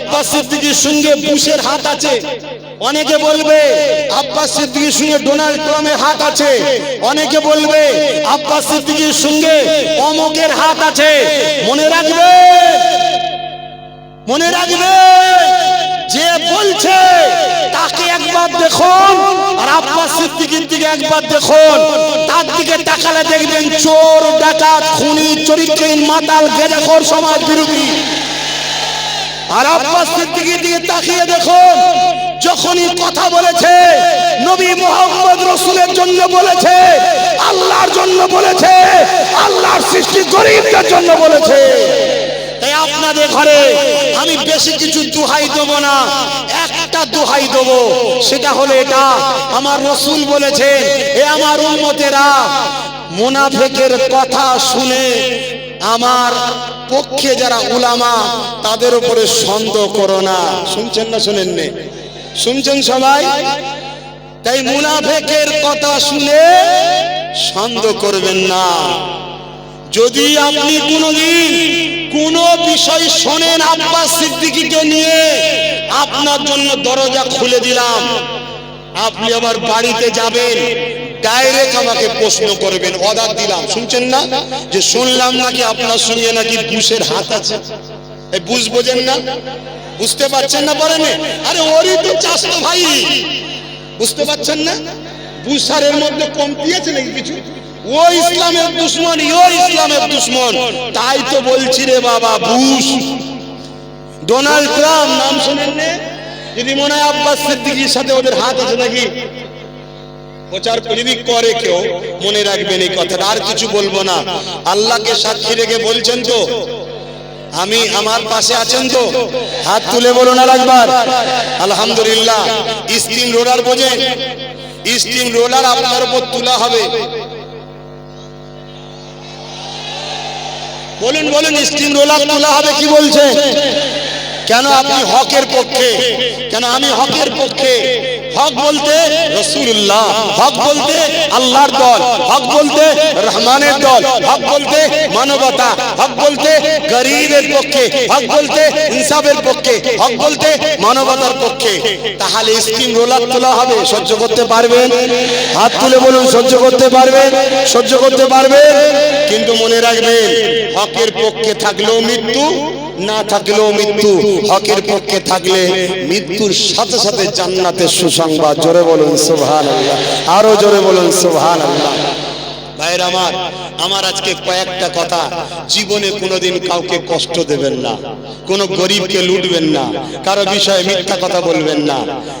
আব্বাস সিদ্দিকীর সঙ্গে বুশের হাত আছে। অনেকে বলবে, আব্বাস সিদ্দিকীর সঙ্গে ডোনাল্ড ট্রাম্পের হাত আছে। অনেকে বলবে, আব্বাস সিদ্দিকীর সঙ্গে অমকের হাত আছে। মনে রাখবে মনে রাখবে, যে বলছে, তাকে একবার দেখুন আর আব্বাস সিদ্দিকীর দিকে একবার দেখুন। তার দিকে তাকালে দেখবেন চোর, ডাকাত, খুনি, চরিত্রহীন, মাতাল গেজাখোর সমাজ বিরোধী। আর আব্বাস সিদ্দিকীর দিকে তাকিয়ে দেখুন, যখনই কথা বলেছে, নবী মোহাম্মদ রসুলের জন্য বলেছে, আল্লাহর জন্য বলেছে, আল্লাহর সৃষ্টি গরিবদের জন্য বলেছে। তাই আপনাদের ঘরে আমি বেশি কিছু দুহাই দেবো না, একটা দুহাই দেবো, সেটা হলো এটা, আমার রসুল বলেছে এ আমার উন্মতেরা মোনাফেকের কথা শুনে আমার পক্ষে যারা উলামা, তাদের উপরে সন্দেহ করো না। শুনছেন না শুনেন নে শুনছেন সবাই? তাই মুনাফেকের কথা শুনে সন্দেহ করবেন না। যদি আপনি কোনদিন কোন বিষয় শোনেন আব্বাস সিদ্দিকীকে নিয়ে, আপনার জন্য দরজা খুলে দিলাম। আপনি আবার বাড়িতে যাবেন ডাইরেক্ট আমাকে প্রশ্ন করবেন অর্ডার দিলাম। শুনছেন না? যে শুনলাম নাকি আপনার সঙ্গে নাকি বুশের হাত আছে? এই বুঝ বোঝেন না? বুঝতে পারছেন না বলেন? আরে ওরই তো চাষ ভাই। বুঝতে পারছেন না? বুসারের মধ্যে কমতি আছে নাকি কিছু? ও ইসলামের দুশ্মন ও ইসলামের দুশ্মন। তাই তো বলছি রে বাবা বুশ ডোনাল্ড ট্রাম্প, নাম শোনেন? যদি মনে হয় আব্বাস সিদ্দিকীর সাথে ওদের হাত আছে নাকি? প্রচার যদি করে কেউ? মনে রাখবেন এই কথাটা, আর কিছু বলব না। আল্লাহকে সাক্ষী রেখে বলছেন তো, আমি আমার পাশে আছেন তো, হাত তুলে বলুন আর একবার আলহামদুলিল্লাহ, স্টিম রোলার বোঝেন, স্টিম রোলার আপনার উপর তোলা হবে। বলুন বলুন, স্টিম রোলার তোলা হবে কি বলছে? কেন আপনি হকের পক্ষে, কেন আমি হকের পক্ষে? হক বলতে রসুল্লাহ হক বলতে আল্লাহর দল, হক বলতে রহমানের দল, হক বলতে মানবতা, হক বলতে গরিবের পক্ষে, হক বলতে ইনসাফের পক্ষে, হক বলতে মানবতার পক্ষে। তাহলে স্কিম রোলার তোলা হবে, সহ্য করতে পারবেন? হাত তুলে বলুন, সহ্য করতে পারবেন? সহ্য করতে পারবেন? কিন্তু মনে রাখবেন, হকের পক্ষে থাকলেও মৃত্যু, না থাকলেও মৃত্যু। হকের পক্ষে থাকলে মৃত্যুর সাথে সাথে জান্নাতের সুসংবাদ জোরে বলুন আল্লাহ আরও জোরে বলুন আল্লাহ ভাইয়ের আমার আমার আজকে কয়েকটা কথা। জীবনে কোনোদিন কাউকে কষ্ট দেবেন না। কোনো গরিবকে লুটবেন না। কারও বিষয়ে মিথ্যা কথা বলবেন না।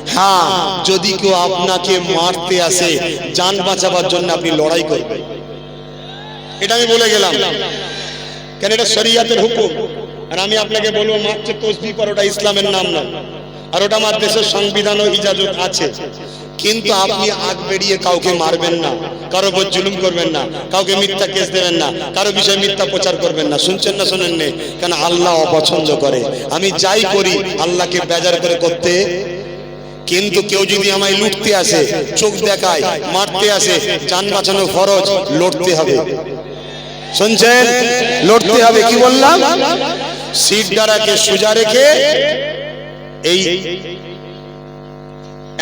হ্যাঁ যদি কেউ আপনাকে মারতে আসে, যান বাঁচাবার জন্য আপনি লড়াই করবেন। এটা আমি বলে গেলাম। কেন এটা শরিয়াতের হুকুম? আর আমি আপনাকে বলব, মাত্র তসবি ওটা ইসলামের নাম আর ওটা আমার দেশের সংবিধান ও ইজাজত আছে। কিন্তু আপনি আগ বেরিয়ে কাউকে মারবেন না, কারও উপর জুলুম করবেন না, কাউকে মিথ্যা কেস দেবেন না, কারও বিষয়ে মিথ্যা প্রচার করবেন না। শুনছেন না শোনেন নে? কেন আল্লাহ অপছন্দ করে। আমি যাই করি, আল্লাহকে বেজার করে করতে। কিন্তু কেউ যদি আমায় লুটতে আসে, চোখ দেখায়, মারতে আসে, যান বাঁচানো ফরজ, লড়তে হবে। শুনছেন? লড়তে হবে, কি বললাম? সিট দ্বারাকে সোজা রেখে এই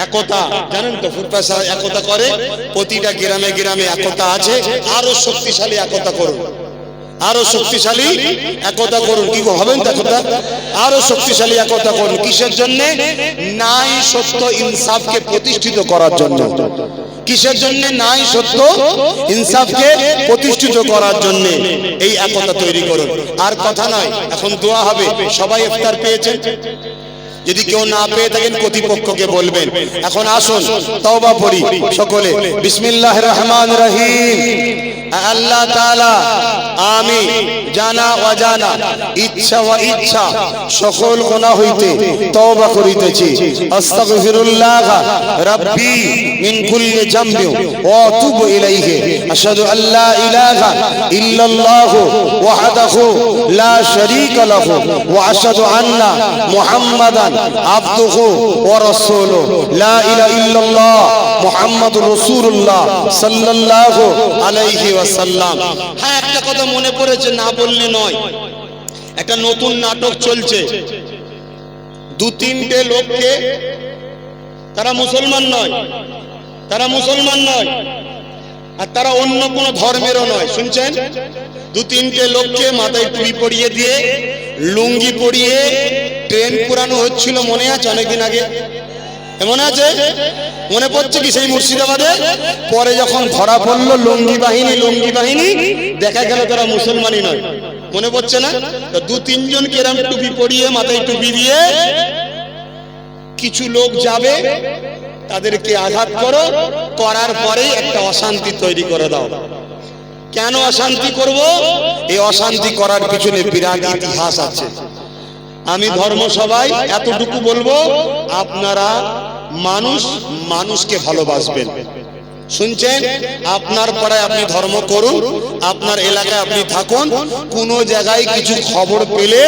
একতা, জানেন তো ফুটপাসা একতা করে, প্রতিটা গ্রামে গ্রামে একতা আছে, আরও শক্তিশালী একতা করুন। আরও শক্তিশালী একতা করুন। কি হবেন একতা? আরও শক্তিশালী একতা করুন। কিসের জন্য? নাই সত্য ইনসাফকে প্রতিষ্ঠিত করার জন্য। কিসের জন্য? নাই সত্য ইনসাফকে প্রতিষ্ঠিত করার জন্য এই একতা তৈরি করুন। আর কথা নয়, এখন দোয়া হবে, সবাই ইফতার পেয়েছেন? যদি কেউ না পেয়ে থাকেন কর্তৃপক্ষকে বলবেন। এখন আসুন, তওবা পড়ি সকলে। বিসমিল্লাহ রহমান রহিম। আল্লাহ তাআলা আমি জানা, অজানা, ইচ্ছা ও ইচ্ছা সকল গুনাহ হইতে তওবা করিতেছি। আস্তাগফিরুল্লাহ রাব্বি মিন কুল্লি জামবি ওয়া আতুবু ইলাইহি। আশহাদু আল্লা ইলাহা ইল্লাল্লাহ ওয়াহদাহু লা শারীকা লাহু ওয়া আশহাদু আন্না মুহাম্মাদান আবদুহু ওয়া রাসূলুহু। লা ইলাহা ইল্লাল্লাহ মুহাম্মাদুর রাসূলুল্লাহ সাল্লাল্লাহু আলাইহি ওয়াসাল্লাম। হ্যাঁ একটা কথা মনে পড়েছে, না বললে নয়। একটা নতুন নাটক চলছে। দু তিনটে লোককে তারা মুসলমান নয়। তারা মুসলমান নয়। আর তারা অন্য কোনো ধর্মেরও নয়। শুনছেন? দু তিনটে লোককে মাথায় টুপি পরিয়ে দিয়ে, লুঙ্গি পরিয়ে ট্রেন পুরানো হচ্ছিল, মনে আছে অনেকদিন আগে? মনে আছে? মনে পড়ছে কি সেই মুর্শিদাবাদে? পরে যখন ধরা পড়ল লুঙ্গি বাহিনী লুঙ্গি বাহিনী, দেখা গেল তারা মুসলমানই নয়। মনে পড়ছে না? দু তিনজন কেরাম টুপি পরিয়ে, মাথায় টুপি দিয়ে কিছু লোক যাবে, তাদেরকে আঘাত করো, করার পরে একটা অশান্তি তৈরি করে দাও। কেন অশান্তি করব? এই অশান্তি করার পিছনে বিরাট ইতিহাস আছে। আমি ধর্ম সবাই এতটুকু বলব আপনারা মানুষ মানুষকে ভালোবাসবেন। শুনছেন? আপনার পাড়ায় আপনি ধর্ম করুন আপনার এলাকায় আপনি থাকুন কোনো জায়গায় কিছু খবর পেলে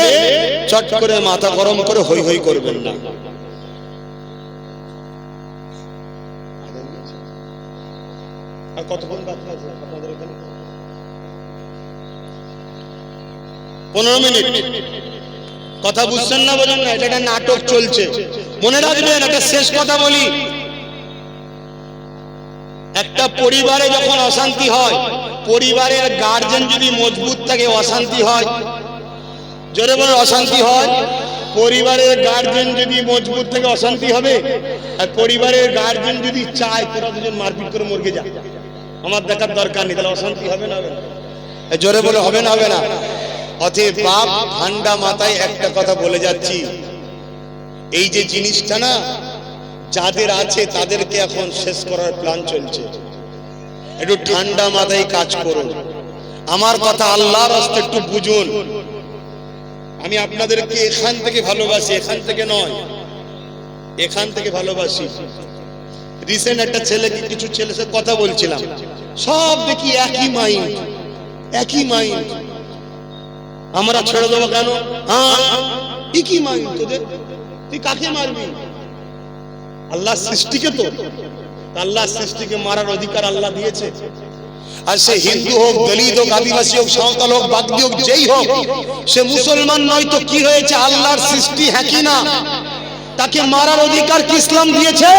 চট করে মাথা গরম করে হই হই করবেন না। পনেরো মিনিট। কথা বুঝছেন না বোঝেন না, এটা একটা নাটক চলছে। মনে রাখবেন, একটা শেষ কথা বলি। একটা পরিবারে যখন অশান্তি হয়, পরিবারের গার্জেন যদি মজবুত থাকে, অশান্তি হয়। জোরে বলে অশান্তি হয়। পরিবারের গার্জেন যদি মজবুত থেকে, অশান্তি হবে। আর পরিবারের গার্জেন যদি চায়, তোরা দুজন মারপিট করে মরকে যা। আমার দেখার দরকার নেই, তাহলে অশান্তি হবে না হবে না। জোরে বলে, হবে না হবে না। অতএব বাপ ঠান্ডা মাথায় একটা কথা বলে যাচ্ছি। এই যে জিনিসটা না, যাদের আছে তাদেরকে এখন শেষ করার প্ল্যান চলছে। একটু ঠান্ডা মাথায় কাজ করুন। আমার কথা আল্লাহর হস্তে একটু বুঝুন। আমি আপনাদেরকে এখান থেকে ভালোবাসি, এখান থেকে নয়। এখান থেকে ভালোবাসি। রিসেন্ট একটা ছেলেকে, কিছু ছেলের সাথে কথা বলছিলাম। সব দেখি একই মাইন্ড একই মাইন্ড আমরা ছেড়ে দেবো কেন? হ্যাঁ? একই মাইন্ড তোদের? তুই কাকে মারবি? আল্লাহ সৃষ্টিকে তো। আল্লাহ সৃষ্টিকে মারার অধিকার আল্লাহ দিয়েছে। আর সে হিন্দু হোক দলিত হোক আদিবাসী হোক সাঁওতাল হোক বাগদি হোক যেই হোক সে মুসলমান নয় তো কি হয়েছে? আল্লাহর সৃষ্টি হ্যাঁ কি না? তাকে মারার অধিকার কি ইসলাম দিয়েছে?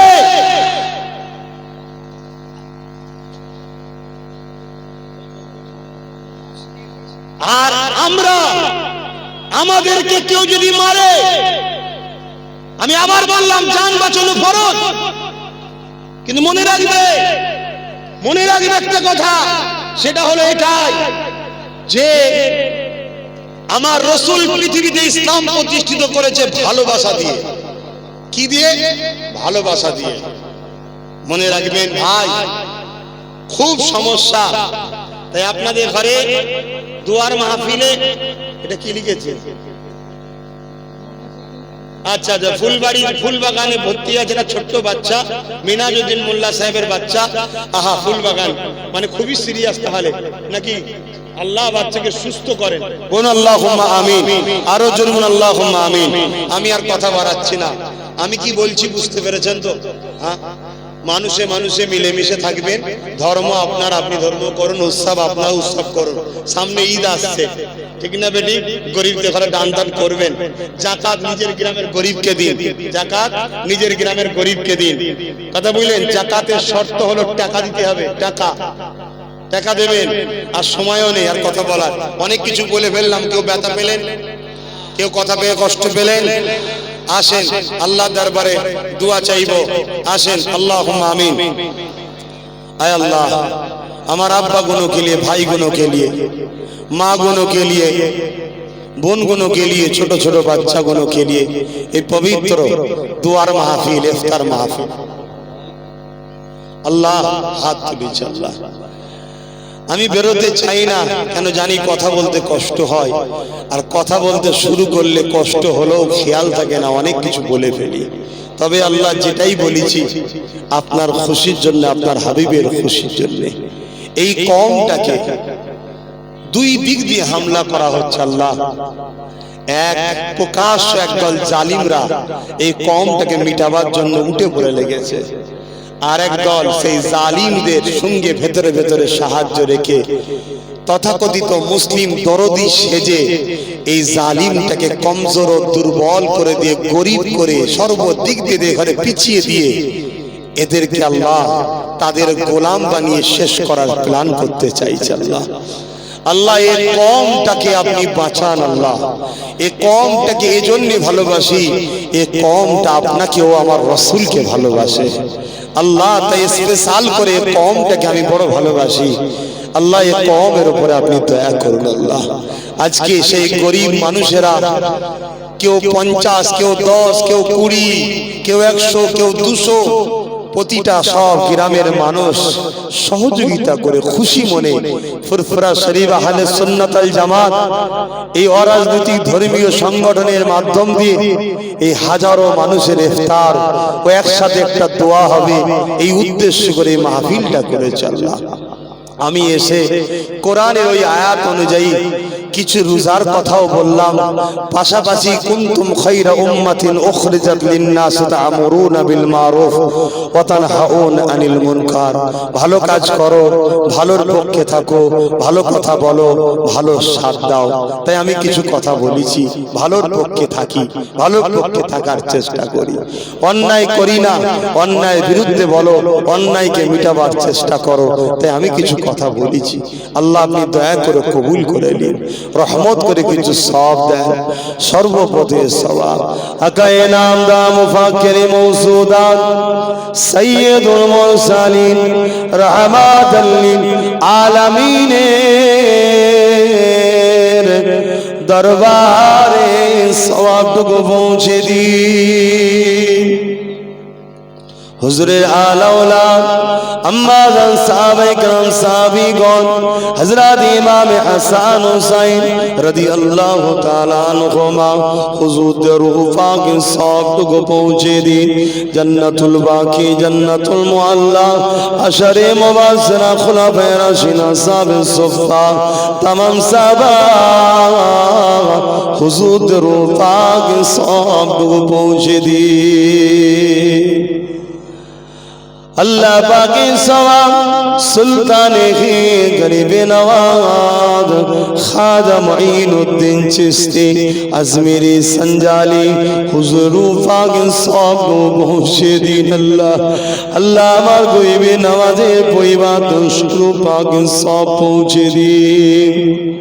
আর আমরা আমাদেরকে কেউ যদি মারে, আমি আবার বললাম জান বাঁচানো ফরজ। কিন্তু মনে রাখবে মনে রাখবে একটা কথা, সেটা হলো এটাই যে আমার রসুল পৃথিবীতে ইসলাম প্রতিষ্ঠিত করেছে ভালোবাসা দিয়ে। কি দিয়ে? ভালোবাসা দিয়ে। মনে রাখবেন ভাই, খুব সমস্যা। তাই আপনাদের ঘরে দুয়ার মাহফিলে এটা কি লিখেছে? আচ্ছা আচ্ছা ফুলবাড়ির ফুল বাগানে ভর্তি আছে একটা ছোট্ট বাচ্চা? মিনাজুদ্দিন মোল্লা সাহেবের বাচ্চা? আহা ফুল বাগান মানে খুবই সিরিয়াস তাহলে। নাকি আল্লাহ বাচ্চাকে সুস্থ করেন? কোন আল্লাহ আমিন। আরও জরুন আল্লাহ আমিন। আমি আর কথা বাড়াচ্ছি না। আমি কি বলছি বুঝতে পেরেছেন তো? হ্যাঁ? মানুষে মানুষে মিলেমিশে থাকবেন। ধর্ম আপনার, আপনি ধর্ম করুন, উৎসব আপনার, উৎসব করুন। সামনে ঈদ আসছে। ঠিক না বেটি? গরিবদের ঘরে দান দান করবেন। জাকাত নিজের গ্রামের গরিবকে দিন। জাকাত নিজের গ্রামের গরিবকে দিন। কথা বুঝলেন জাকাতের শর্ত হলো টাকা দিতে হবে। টাকা। টাকা দেবেন, আর সময়ও নেই, আর কথা বলার। অনেক কিছু বলে ফেললাম, কেউ ব্যথা পেলেন, কেউ কথা পেয়ে কষ্ট পেলেন। আসেন, আল্লাহ দরবারে দোয়া চাইব। আসেন আল্লাহ আমিন। আয় আল্লাহ, আমার আব্বা গুনো কে লিয়ে ভাই গুনো কে লিয়ে মা গুনো কে লিয়ে বোন গুনো কে লিয়ে ছোট ছোট বাচ্চা গুনো কে লিয়ে এই পবিত্র দুয়ার মাহফিল, ইফতার মাহফিল। আল্লাহ হাত তুলেছে, আল্লাহ। আমি বেরোতে চাই না। কেন জানি কথা বলতে কষ্ট হয়। আর কথা বলতে শুরু করলে কষ্ট হলেও খেয়াল থাকে না, অনেক কিছু বলে ফেলি। তবে আল্লাহ যেটাই বলেছি, আপনার খুশির জন্য, আপনার হাবিবের খুশির জন্য। এই কমটাকে দুই দিক দিয়ে হামলা করা হচ্ছে আল্লাহ। এক প্রকাশ্য একদল জালিমরা এই কমটাকে মিটাবার জন্য উঠে পড়ে লেগেছে। আর দল সেই জালিমদের সঙ্গে ভেতরে ভেতরে সাহায্য রেখে তথাকথিত মুসলিম দরদি সেজে এই জালিমটাকে কমজোর ও দুর্বল করে দিয়ে গরিব করে সর্বদিক দিয়ে দিয়ে ঘরে পিছিয়ে দিয়ে এদেরকে আল্লাহ তাদের গোলাম বানিয়ে শেষ করার প্ল্যান করতে চাইছে আল্লাহ। আল্লাহ এই কমটাকে আপনি বাঁচান আল্লাহ। এ কমটাকে এজন্যই ভালোবাসি, এ কমটা আপনাকেও আমার রসুলকে ভালোবাসে। আল্লাহ, তাই স্পেশাল করে এ কমটাকে আমি বড় ভালোবাসি। আল্লাহ, এ কমের উপরে আপনি দয়া করুন আল্লাহ। আজকে সেই গরিব মানুষেরা, কেউ পঞ্চাশ, কেউ দশ, কেউ কুড়ি, কেউ একশো, কেউ দুশো প্রতিটা সব গ্রামের মানুষ সহযোগিতা করে খুশি মনে ফুরফুরা শরীফ আহলে সুন্নাতাল জামাত এই অরাজনৈতিক ধর্মীয় সংগঠনের মাধ্যম দিয়ে এই হাজারো মানুষের ইফতার ও একসাথে একটা দোয়া হবে, এই উদ্দেশ্য করে মাহফিলটা করেছে আল্লাহ। আমি এসে কোরআনের ওই আয়াত অনুযায়ী কিছু রোজার কথাও বললাম। পাশাপাশি কুনতুম খায়রা উম্মাতিন উখরিজাত লিন-নাস তা'মুরুনা বিল মারুফ ওয়া তানহাউনা আনিল মুনকার। ভালো কাজ করো, ভালোর পক্ষে থাকো, ভালো কথা বলো, ভালো সাথ দাও। তাই আমি কিছু কথা বলেছি, ভালোর পক্ষে থাকি, ভালোর পক্ষে থাকার চেষ্টা করি। অন্যায় করি না, অন্যায়ের বিরুদ্ধে বলো, অন্যায়কে মিটাবার চেষ্টা করো। তাই আমি কিছু কথা বলেছি। আল্লাহ আপনি দয়া করে কবুল করে নিন। রহমত করে কিছু সব দেন। সর্বপদে সবাব আকায়ে নাম দা মুফাক্কিরি মৌসুদাত সৈয়দুল মুরসালিন, রহমাতাল লিল আলামিনের দরবারে সওয়াবটুকু পৌঁছে দিন। হুজুরের আলাউলা আম্মা জান সাহাবায়ে کرام সাহাবীগণ হযরত ইমাম হাসান হুসাইন রাদিয়াল্লাহু তাআলা আনহুমা হুজুরদের রূহ পাক সবটুকু পৌঁছে দিন জান্নাতুল বাকি জান্নাতুল মুআল্লা আশারে মুবাশশিরা খুলাফায়ে রাশিদিন সাহাবে সুফা तमाम সাহাবা হুজুরদের রূহ পাক সবটুকু পৌঁছে দিন আল্লাহ পাকে সওয়াব সুলতানে হে গরিবে নওয়াজ খাজা মুঈনুদ্দিন চিশতি আজমিরি সঞ্জালি হুজুর পাক সব পৌঁছে দিন আল্লাহ। আল্লাহ আমার গরিবে নওয়াজের পরিবার দুষ্টু পাক সব পৌঁছে দিন।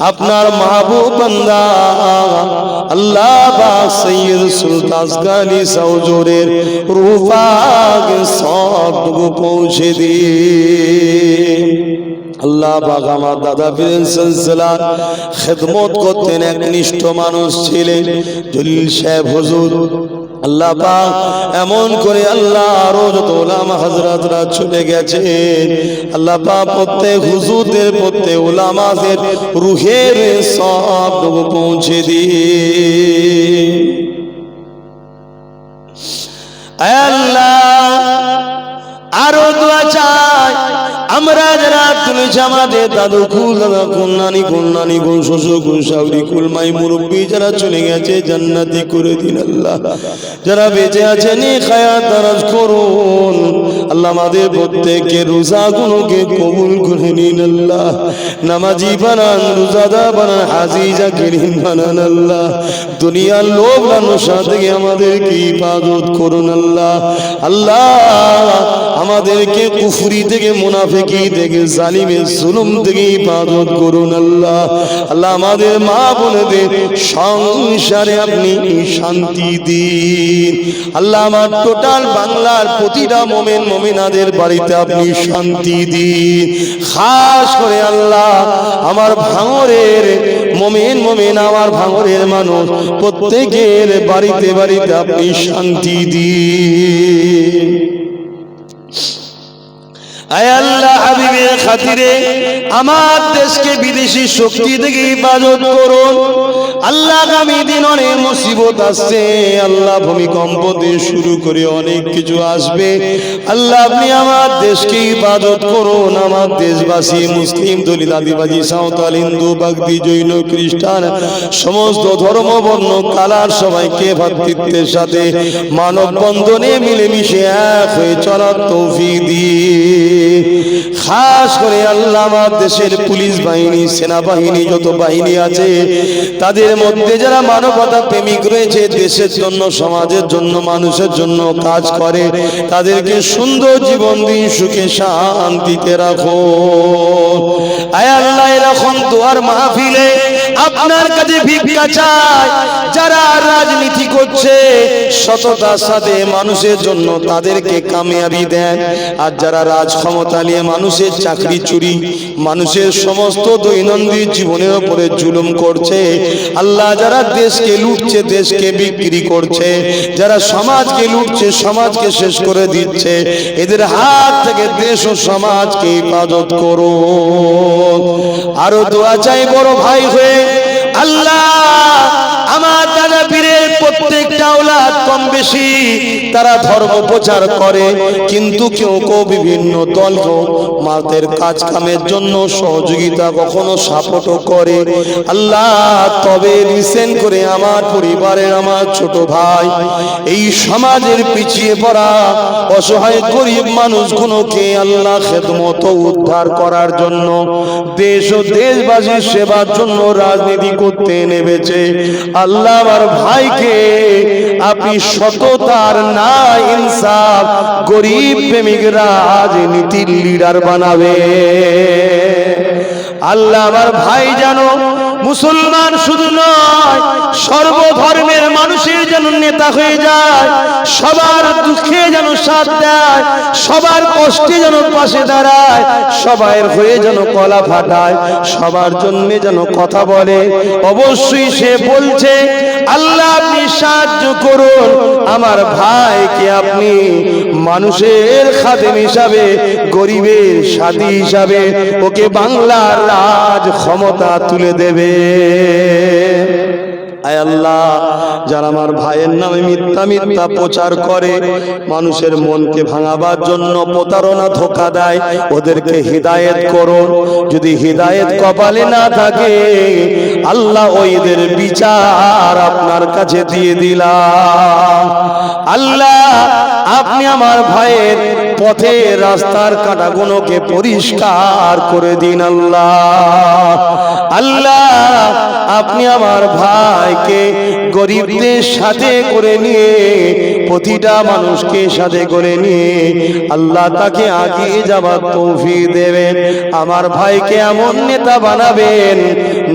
আপনার মাহবুব বান্দা আল্লাহ পাক সৈয়দ সুলতান গালি সৌজুরের রূপাক সবটুকু পৌঁছে দিন। আল্লাহ পাক আমার দাদা পীরের সিলসিলার খেদমত করতেন একনিষ্ঠ মানুষ ছিলেন। জলিল সাহেব হুজুর আল্লাহ পাক এমন করে আল্লাহ আরও যত ওলামা হজরতরা চলে গেছে আল্লাহ পাক প্রত্যেক হুজুরদের, প্রত্যেক ওলামাদের রুহের সব পৌঁছে দিয়ে। আল্লাহ আরও দোয়া চাই। আমরা যারা তুলেছি আমাদের দাদু কুল, দাদা কুল নানি কুল নানি কুল শ্বশুর কুল শাউরি, কুল, মাই মুরব্বী যারা চলে গেছে জান্নাতি করে দিন আল্লাহ। যারা বেঁচে আছে নি খায়াত দারাজ করুন। আল্লাহ আমাদের প্রত্যেককে রোজা গুলোকে কবুল করে নিন আল্লাহ। নামাজি বানান, রোজাদা বানান, হাজি জাকিরিন বানান আল্লাহ। দুনিয়ার লোভ লালসা থেকে আমাদেরকে ইবাদত করুন আল্লাহ। আল্লাহ আমাদেরকে কুফুরি থেকে মুনাফিকি থেকে জালিমের জুলুম থেকে ইবাদত করুন আল্লাহ। আল্লাহ আমাদের মা বোনদের সংসারে আপনি শান্তি দিন। আল্লাহ আমার টোটাল বাংলার প্রতিটা মোমেন, মোমিনাদের বাড়িতে আপনি শান্তি দিন। খাস করে আল্লাহ আমার ভাঙরের মোমেন মোমেন, আমার ভাঙরের মানুষ প্রত্যেকের বাড়িতে বাড়িতে আপনি শান্তি দিন। আল্লাহ খাতিরে আমার দেশকে বিদেশি শক্তি থেকে হেফাজত আল্লাহ আগামী দিন অনেক মুসিবত আসছে। আল্লাহ ভূমিকম্প দিয়ে শুরু করে অনেক কিছু আসবে। আল্লাহ আপনি আমার দেশকে ইবাদত করুন। আমার দেশবাসী, মুসলিম, দলিত, আদিবাসী, সাঁওতাল, হিন্দু, বাগদি, জৈন, খ্রিস্টান, সমস্ত ধর্ম, বর্ণ, কালার সবাইকে ভাতৃত্বের সাথে মানব বন্ধনে মিলেমিশে এক হয়ে চলার তৌফিক দিয়ে খাস করে আল্লাহ আমার দেশের পুলিশ বাহিনী, সেনাবাহিনী, যত বাহিনী আছে, তাদের মধ্যে যারা মানবতা প্রেমিক রয়েছে, দেশের জন্য, সমাজের জন্য, মানুষের জন্য কাজ করে, তাদেরকে সুন্দর জীবন দিন সুখে, শান্তিতে রাখো। আয় আল্লাহ এরকম দোয়ার মাহফিলে আপনার কাছে ভিক্ষা চায়, যারা রাজনীতি করছে, সততার সাথে মানুষের জন্য তাদেরকে কামিয়াবি দেন, আর যারা রাজ ক্ষমতা নিয়ে মানুষের চাকরি চুরি, মানুষের সমস্ত দৈনন্দিন জীবনের উপরে জুলুম করছে। আল্লাহ যারা দেশকে লুটছে, দেশকে বিক্রি করছে, যারা সমাজকে লুটছে, সমাজকে শেষ করে দিচ্ছে, এদের হাত থেকে দেশ ও সমাজকে হেফাজত করো আরও দোয়া চাই বড় ভাই হয়ে, আল্লাহ! প্রত্যেকটা ওলাদ কম বেশি তারা ধর্ম প্রচার করে, কিন্তু কেউ কেউ বিভিন্ন দলকেও মাদের কাজ কামের জন্য সহযোগিতা কখনো সাপোর্টও করে। আল্লাহ, তবে রিসেন্ট করে আমার পরিবারের আমার ছোট ভাই, এই সমাজের পিছিয়ে পড়া অসহায় গরিব মানুষগুলোকে আল্লাহ খেদমত উদ্ধার করার জন্য, দেশ ও দেশবাসীর সেবার জন্য রাজনীতি করতে নেমেছে। আল্লাহ আমার ভাইকে আপনি সততার না ইনসাফ গরিব প্রেমিক রাজনীতির লিডার বানাবে। আল্লাহ আমার ভাই জানো মুসলমান শুধু নয়, সর্বধর্মের মানুষের যেন নেতা হয়ে যায়, সবার দুঃখে যেন সাথ দেয়, সবার কষ্টে যেন পাশে দাঁড়ায় সবার হয়ে যেন কলা ফাটায়, সবার জন্য যেন কথা বলে। অবশ্যই সে বলছে, আল্লাহ, আপনি সাহায্য করুন। আমার ভাইকে আপনি মানুষের খাদেম হিসাবে, গরিবের সাথী হিসাবে, ওকে বাংলার রাজ ক্ষমতা তুলে দেবে। আল্লাহ, যারা আমার ভাইয়ের নামে মিথ্যা মিথ্যা প্রচার করে, মানুষের মনকে ভাঙাবার জন্য প্রতারণা ধোকা দেয়, ওদেরকে হিদায়েত করুন যদি হিদায়েত কপালে না থাকে, আল্লাহ ওইদের বিচার আপনার কাছে দিয়ে দিলা আল্লাহ আপনি আমার ভাইয়ের পথে রাস্তার কাটাগুলোকে পরিষ্কার করে দিন আল্লাহ। আল্লাহ, আপনি আমার ভাইকে গরিবদের সাথে করে নিয়ে, প্রতিটা মানুষকে সাথে করে নিয়ে আল্লাহ তাকে আগিয়ে যাবার তৌফিক দেবেন। আমার ভাইকে এমন নেতা বানাবেন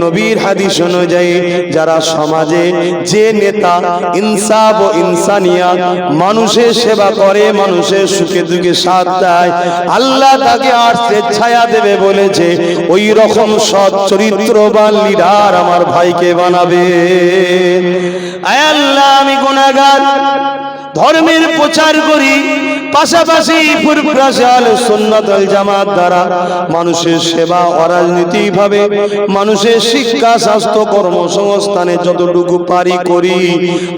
নবীর হাদিস অনুযায়ী যারা সমাজে যে নেতা ইনসাফ ও ইনসানিয়া মানুষের সেবা করে, মানুষের সুখে দুঃখে সাথ দেয়, আল্লাহ তাকে আর্থের ছায়া দেবে বলেছে, ওই রকম সৎ চরিত্রবান লিডার আমার ভাইকে বানাবে। আল্লাহ, আমি গুনাহগার। ধর্মের প্রচার করি, পাশাপাশি ফুরফুরাশাল সুন্নাতুল জামাত দ্বারা মানুষের সেবা অরাজনীতি ভাবে মানুষের শিক্ষা, স্বাস্থ্য, কর্মসংস্থানে যতটুকু পারি করি।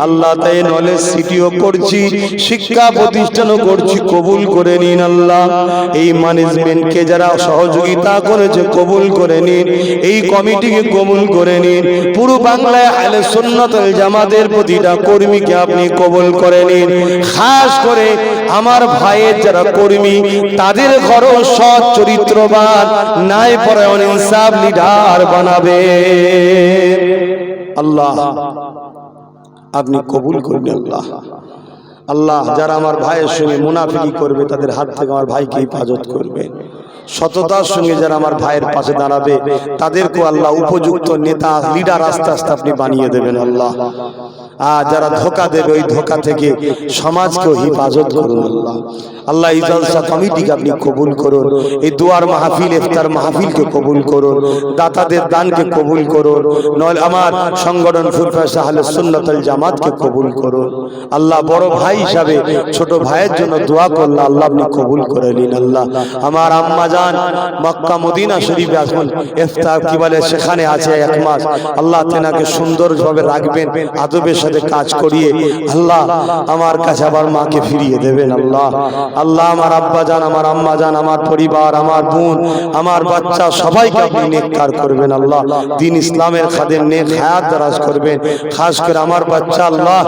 আল্লাহ তাই নলেজ সিটিও করছি, শিক্ষা প্রতিষ্ঠানও করছি, কবুল করে নিন আল্লাহ। এই ম্যানেজমেন্টকে যারা সহযোগিতা করেছে, কবুল করে নিন। এই কমিটিকে কবুল করে নিন। পুরো বাংলায় আলে সুন্নাতুল জামাতের প্রতিটা কর্মীকে আপনি কবুল করে নিন। খাস করে আমার ভাইয়ের যারা কর্মী, তাদের ঘর সৎ, চরিত্রবান পরায়ণ ইনসাফ লিডার বানাবে। আল্লাহ, আপনি কবুল করবেন আল্লাহ। আল্লাহ, যারা আমার ভাইয়ের সঙ্গে মুনাফিকি করবে, তাদের হাত থেকে আমার ভাইকে হেফাজত করবে সততার সঙ্গে যারা আমার ভাইয়ের পাশে দাঁড়াবে, তাদেরকেও আল্লাহ উপযুক্ত নেতা লিডার আস্তে আস্তে আপনি বানিয়ে দেবেন আল্লাহ। আর যারা ধোকা দেবে, ওই ধোকা থেকে সমাজকেও হিফাজত করুন আল্লাহ। আল্লাহ ইজালসা কমিটিকে আপনি কবুল করুন, এই দুয়ার মাহফিল, ইফতার মাহফিলকে কবুল করুন, দাতাদের দানকে কবুল করুন নয় আমার সংগঠন ফুরফাস আহলে সুন্নাতুল জামাতকে কবুল করুন। আল্লাহ বড় ভাই হিসাবে, ছোট ভাইয়ের জন্য দোয়া করলে আল্লাহ আপনি কবুল করে নিন আল্লাহ। আমার আম্মা জান মক্কা, মদিনা শরীফে আসুন ইফতার কি বলে? সেখানে আছে এক মাস। আল্লাহ তেনাকে সুন্দরভাবে রাখবেন, আদবের সাথে কাজ করিয়ে আল্লাহ আমার কাছে আবার মাকে ফিরিয়ে দেবেন আল্লাহ। আল্লাহ আমার আব্বা জান আমার আম্মা জান আমার পরিবার, আমার বোন, আমার বাচ্চা, সবাইকে আপনি নেককার করবেন আল্লাহ। দিন ইসলামের খাদের নেক হায়াত দারাজ করবেন। খাস করে আমার বাচ্চা আল্লাহ।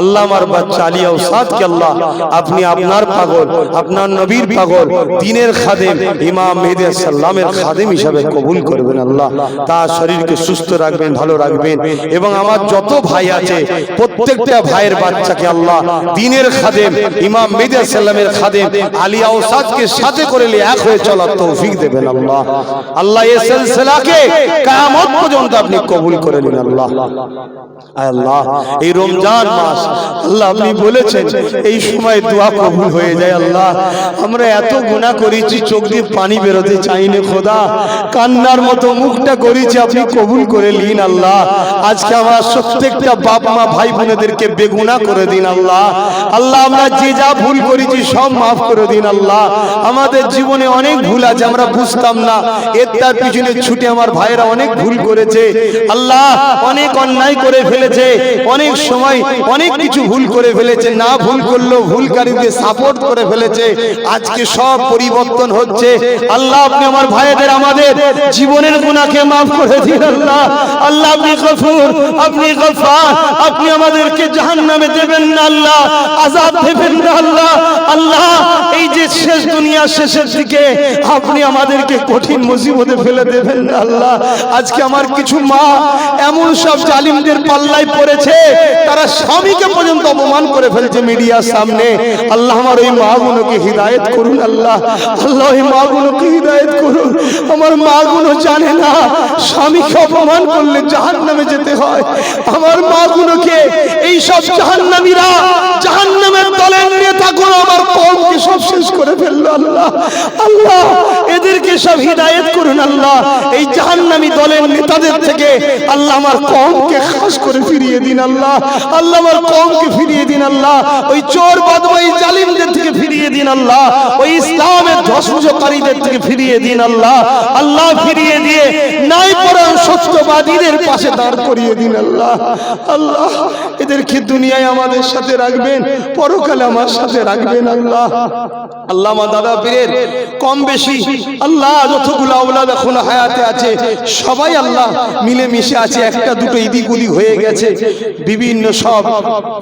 আল্লাহ আমার বাচ্চা আলী ঔসাদকে আল্লাহ। আপনি আপনার পাগল, আপনার নবীর পাগল, দিনের খাদেম ইমাম মেহেদি সাল্লামের খাদেম হিসাবে কবুল করবেন আল্লাহ। তার শরীরকে সুস্থ রাখবেন ভালো রাখবেন। এবং আমার যত ভাই আছে প্রত্যেকটা ভাইয়ের বাচ্চাকে আল্লাহ দিনের খাদেম ইমাম মেহেদি সাল্লামের খাদেম আলী ঔসাদকে সাথে করে নিয়ে এক হয়ে চলার তৌফিক দেবেন আল্লাহ। আল্লাহ এই সিলসিলাকে কিয়ামত পর্যন্ত আপনি কবুল করে নিন আল্লাহ। আল্লাহ। এই রমজান মাস আল্লাহ আপনি বলেছেন এই সময় দোয়া কবুল হয়ে যায় আল্লাহ। আমরা এত গুনাহ করেছি চোখ দিয়ে পানি বেরোতে চাইনি খোদা। কান্নার মতো মুখটা করেছি আপনি কবুল করে নিন আল্লাহ। আজকে আমার প্রত্যেকটা বাপ মা ভাই বোনেদেরকে বেগুনা করে দিন আল্লাহ। আল্লাহ আমরা যে যা ভুল করেছি সব মাফ করে দিন আল্লাহ। আমাদের জীবনে অনেক ভুল আছে আমরা বুঝতাম না। এর তার পিছনে ছুটে আমার ভাইয়েরা অনেক ভুল করেছে। আল্লাহ অনেক অন্যায় করে ফেলেছে। অনেক সময় অনেক কিছু ভুল করে ফেলেছে। না ভুল করলেও ভুলকারীদের সাপোর্ট করে ফেলেছে। আজকে সব পরিবর্তন হচ্ছে। আল্লাহ আপনি আমার ভাইদের, আমাদের জীবনের গুনাহকে মাফ করে দিন, আল্লাহ। আল্লাহ আপনি গফুর, আপনি গফার, আপনি আমাদেরকে জাহান্নামে দেবেন না, আল্লাহ। আযাব দেবেন না, আল্লাহ। আল্লাহ, এই যে শেষ দুনিয়া শেষের দিকে আপনি আমাদেরকে কঠিন মুসিবতে ফেলে দেবেন না, আল্লাহ। আজকে আমার কিছু মা এমন সব জালিমদের পাল্লায় পড়েছে, তারা স্বামীকে পর্যন্ত অপমান করে ফেলছে মিডিয়ার সামনে। আল্লাহ আমার ওই মাগুলোকে হিদায়ত করুন, আল্লাহ। আল্লাহ ওই মাগুলোকে হিদায়ত করুন? আমার মাগুলো জানে না। স্বামীকে অপমান করলে জাহান নামে যেতে হয়। আমার মাগুলোকে এই সব জাহান্নামীরা জাহান্নামের দলের নেতাগুলো আমার কমকে সব শেষ করে ফেলল আল্লাহ। আল্লাহ, এদেরকে সব হিদায়ত করুন আল্লাহ। এই জাহান্নামী দলের নেতাদের থেকে আল্লাহ আমার কমকে খাস করে ফিরিয়ে দিন আল্লাহ। আল্লাহ আমার কমকে ফিরিয়ে দিন আল্লাহ। ওই চোর বদমাই জালিমদের থেকে ফিরিয়ে দিন আল্লাহ। ওই ইসলামের ধ্বংসকারীদের থেকে ফিরিয়ে দিন আল্লাহ। আল্লাহ ফিরিয়ে দিয়ে নাই পরাণ সত্যবাদীদের পাশে দাঁড় করিয়ে দিন আল্লাহ। আল্লাহ, এদেরকে দুনিয়ায় আমাদের সাথে রাখবেন, পরকালে আমার সাথে রাখবেন আল্লাহ। আল্লাহ দাদা পীরের কম বেশি আল্লাহ এখন হায়াতে আছে, সবাই আল্লাহ মিলে মিশে আছে, একটা দুটো ইদিগুলি হয়ে গেছে। বিভিন্ন সব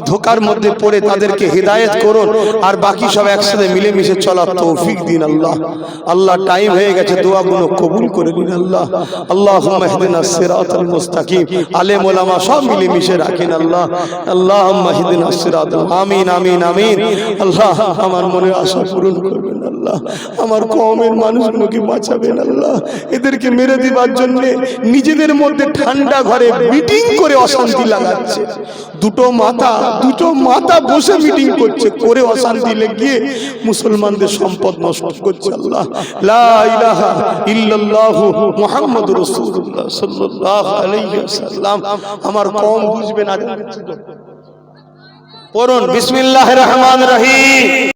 ধোকার মধ্যে পড়ে তাদেরকে হেদায়েত করুন, আর বাকি সব একসাথে মিলে মিশে চলার তৌফিক দিন আল্লাহ। আল্লাহ টাইম হয়ে গেছে, দোয়াগুলো কবুল করে দিন আল্লাহ। আল্লাহ মুস্তাকিম। সব রাখেন আল্লাহ। আল্লাহ আমিন আমিন আমিন। আল্লাহ, আমার আশা পূরণ করবেন আল্লাহ। আমার কমের মানুষগুলোকে বাঁচাবেন আল্লাহ। এদেরকে মেরে দিবার জন্য নিজেদের মধ্যে ঠান্ডা ঘরে মিটিং করে অশান্তি লাগাচ্ছে। দুটো মাথা দুটো মাথা বসে মিটিং করছে, করে অশান্তি লেগিয়ে মুসলমানদের সম্পদ নষ্ট করছে আল্লাহ। লা ইলাহা ইল্লাল্লাহু মুহাম্মাদুর রাসূলুল্লাহ সাল্লাল্লাহু আলাইহি ওয়াসাল্লাম। আমার কম বুঝবে না পড়ুন, বিসমিল্লাহির রহমানির রহিম।